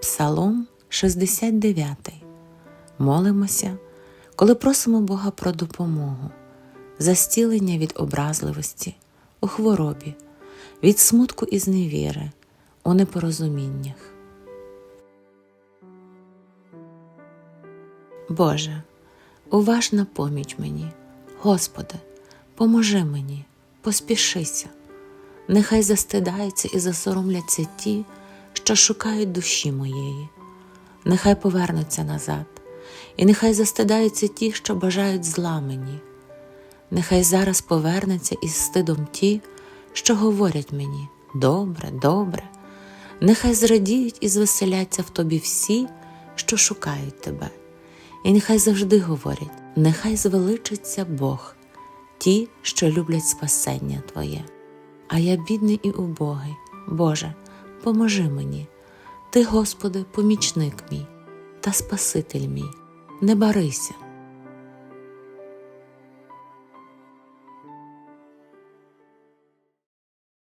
Псалом 69. Молимося, коли просимо Бога про допомогу, за зцілення від образливості, у хворобі, від смутку і зневіри, у непорозуміннях. Боже, уважна поміч мені, Господи, поможи мені, поспішися. Нехай застидаються і засоромляться ті, що шукають душі моєї, нехай повернуться назад, і нехай застидаються ті, що бажають зла мені, нехай зараз повернеться із стидом ті, що говорять мені добре, добре, нехай зрадіють і звеселяться в тобі всі, що шукають тебе, і нехай завжди говорять, нехай звеличиться Бог, ті, що люблять спасення Твоє. А я бідний і убогий, Боже, поможи мені. Ти, Господи, помічник мій та Спаситель мій, не барися,